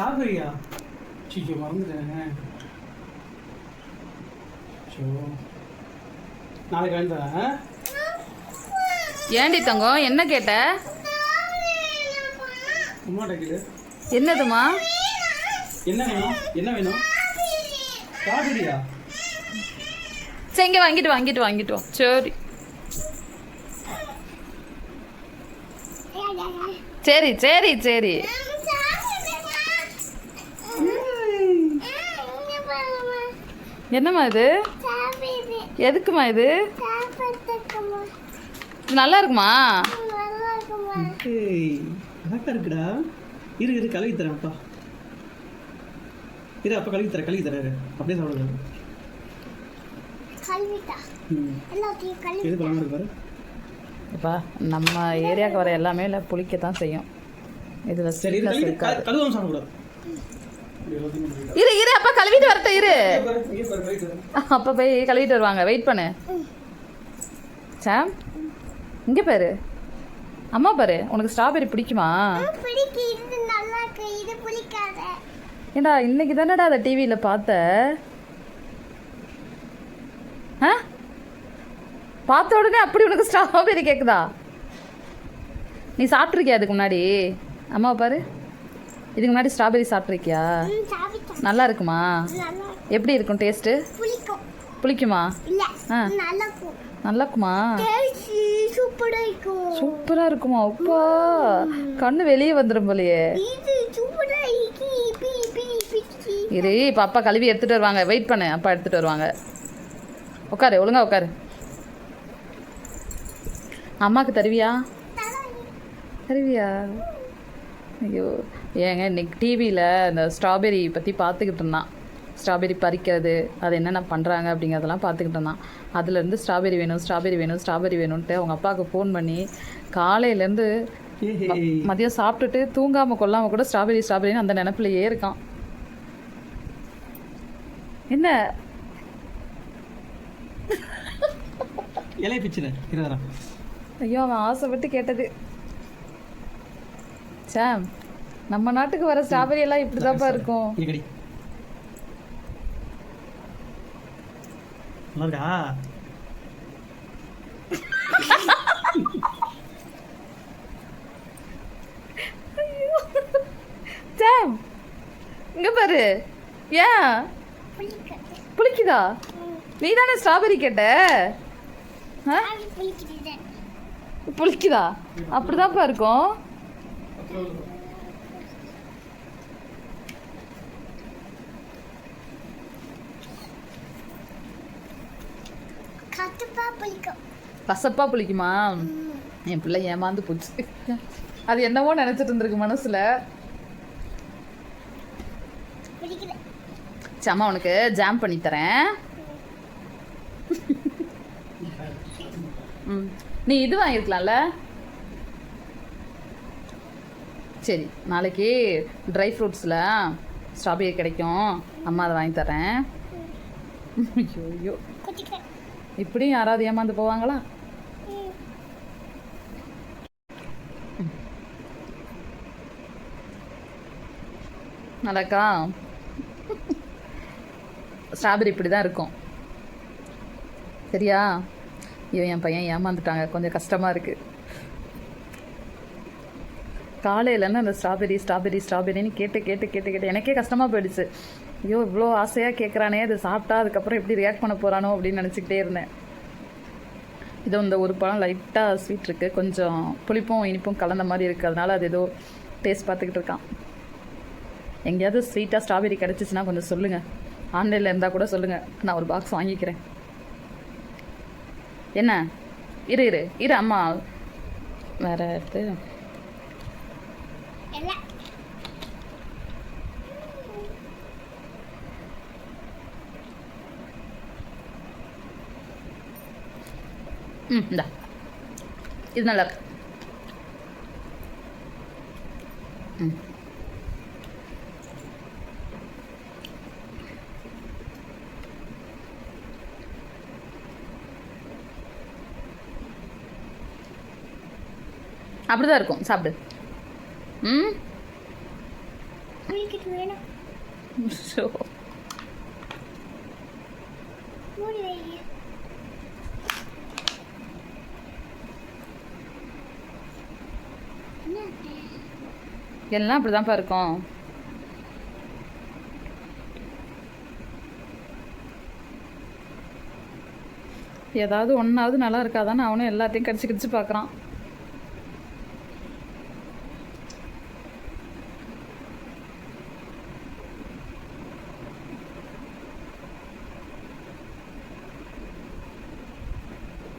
ஸ்ட்ராபெரியா சிச்சோ நாளைக்கு தரேன் ஏண்டி தங்கம் என்ன கேட்ட? கேளு. என்னதுமா? என்ன வேணும்? என்ன வேணும்? ஸ்ட்ராபெரியா சரி இங்கே வாங்கிட்டு வாங்கிட்டு வாங்கிட்டு வா. சரி. சரி சரி சரி. என்னம்மா இது? எதுக்குமா இது? இது நல்லா இருக்குமா? அழகா இருக்குடா. இரு இரு கழுவி தரேன் அப்பா. இரு அப்பா கழுவி தரேன் கழுவி தரேன். அப்படியே சாப்பிடுங்க. அப்பா நம்ம ஏரியாவுக்கு வர எல்லாமே இல்லை புளிக்க தான் செய்யும். இதில் சரி இது ஸ்வீட்னஸ் கழுவி இருக்காது. கழுவாம சாப்பிடக்கூடாது. இரு இரு அப்பா கழுவிட்டு வரட்டும் இரு. அப்பா போய் கழுவிட்டு வருவாங்க. வெயிட் பண்ணு. சாம் இங்கே பாரு. அம்மா பாரு உனக்கு ஸ்ட்ராபெரி பிடிக்குமா? ஏண்டா இன்னைக்கு தானடா அதை டிவியில் பார்த்த? ஆ? பார்த்த உடனே அப்படி உனக்கு ஸ்ட்ராபெரி கேட்குதா நீ சாப்பிட்ருக்கியா அதுக்கு முன்னாடி? அம்மாவை பாரு. இதுக்கு முன்னாடி ஸ்ட்ராபெரி சாப்பிட்ருக்கியா நல்லா இருக்குமா? எப்படி இருக்கும் டேஸ்ட்டு புளிக்கும். ஆ. நல்லா இருக்கும். சூப்பரா இருக்கும்? அப்பா கண்ணு வெளியே வந்துடும் போலயே. இரு இப்போ அப்பா கழுவி எடுத்துட்டு வருவாங்க. வெயிட் பண்ணு அப்பா எடுத்துட்டு வருவாங்க. உட்காரு ஒழுங்கா உட்காரு. அம்மாக்கு தருவியா? தருவியா? ஐயோ ஏங்க இன்னைக்கு டிவியில் இந்த ஸ்ட்ராபெரி பற்றி பார்த்துக்கிட்டு இருந்தான். ஸ்ட்ராபெரி பறிக்கிறது அது என்னென்ன பண்ணுறாங்க அப்படிங்கிறதெல்லாம் பார்த்துக்கிட்டு இருந்தான். அதுலேருந்து ஸ்ட்ராபெரி வேணும் ஸ்ட்ராபெரி வேணும் ஸ்ட்ராபெரி வேணும்ன்ட்டு அவங்க அப்பாவுக்கு ஃபோன் பண்ணி காலையிலேருந்து மதியம் சாப்பிட்டுட்டு தூங்காமல் கொள்ளாமல் கூட ஸ்ட்ராபெரி ஸ்ட்ராபெரின்னு அந்த நினப்பிலேயே இருக்கான். என்ன? இலைய பிச்சுல ஐயோ அவன் ஆசைப்பட்டு கேட்டது. சாம் நம்ம நாட்டுக்கு வர ஸ்ட்ராபெரி எல்லாம் இப்படிதான்ப்பா இருக்கும். இங்க கடி நல்லா இருக்கா சாம் இங்க பாரு. ஏன்? புளிக்குதா? நீ தானே ஸ்ட்ராபெரி கேட்ட? ஆ? புளிக்குது புளிக்குதா? அப்படிதான்ப்பா இருக்கும். கசப்பா புளிக்குமா. என் பிள்ளை ஏமாந்து போச்சு. அது என்னவோ நினைச்சிட்டு இருந்திருக்கு மனசுல. சம்மா உனக்கு ஜாம் பண்ணி தரேன். நீ இது வாங்கியிருக்கலாம்ல? சரி நாளைக்கு ட்ரை ஃப்ரூட்ஸில் ஸ்ட்ராபெரி கிடைக்கும். அம்மா அதை வாங்கி தரேன் ஐயோ ஐயோ இப்படியும் யாராவது ஏமாந்து போவாங்களா? நல்லாக்கா? ஸ்ட்ராபெரி இப்படி தான் இருக்கும். சரியா? ஐயோ என் பையன் ஏமாந்துட்டாங்க. கொஞ்சம் கஷ்டமாக இருக்குது காலையிலேருந்து அந்த ஸ்ட்ராபெரி ஸ்ட்ராபெரி ஸ்ட்ராபெரின்னு கேட்டு கேட்டு கேட்டு கேட்டு எனக்கே கஷ்டமாக போயிடுச்சு. ஐயோ இவ்வளோ ஆசையாக கேட்குறானே அது சாப்பிட்டா அதுக்கப்புறம் எப்படி ரியாக்ட் பண்ண போகிறானோ அப்படின்னு நினச்சிக்கிட்டே இருந்தேன். இது இந்த ஒரு பழம் லைட்டாக ஸ்வீட் இருக்குது கொஞ்சம் புளிப்பும் இனிப்பும் கலந்த மாதிரி இருக்குது அது ஏதோ டேஸ்ட் பார்த்துக்கிட்டு இருக்கான். எங்கேயாவது ஸ்வீட்டாக ஸ்ட்ராபெரி கிடச்சிச்சின்னா கொஞ்சம் சொல்லுங்கள் ஆன்லைனில் இருந்தால் கூட சொல்லுங்கள் நான் ஒரு பாக்ஸ் வாங்கிக்கிறேன். என்ன? இரு இரு. இரு அம்மா. வேறு எடுத்து ம் இந்தா. இது நல்லா இருக்கு. ம். அப்படிதான் இருக்கும். சாப்பிடு. ம்? என்ன எல்லாம் அப்படிதான்ப்பா இருக்கும். ஏதாவது ஒன்றாவது நல்லா இருக்காதான்னு அவனும் எல்லாத்தையும் கடிச்சு கடிச்சு பார்க்குறான்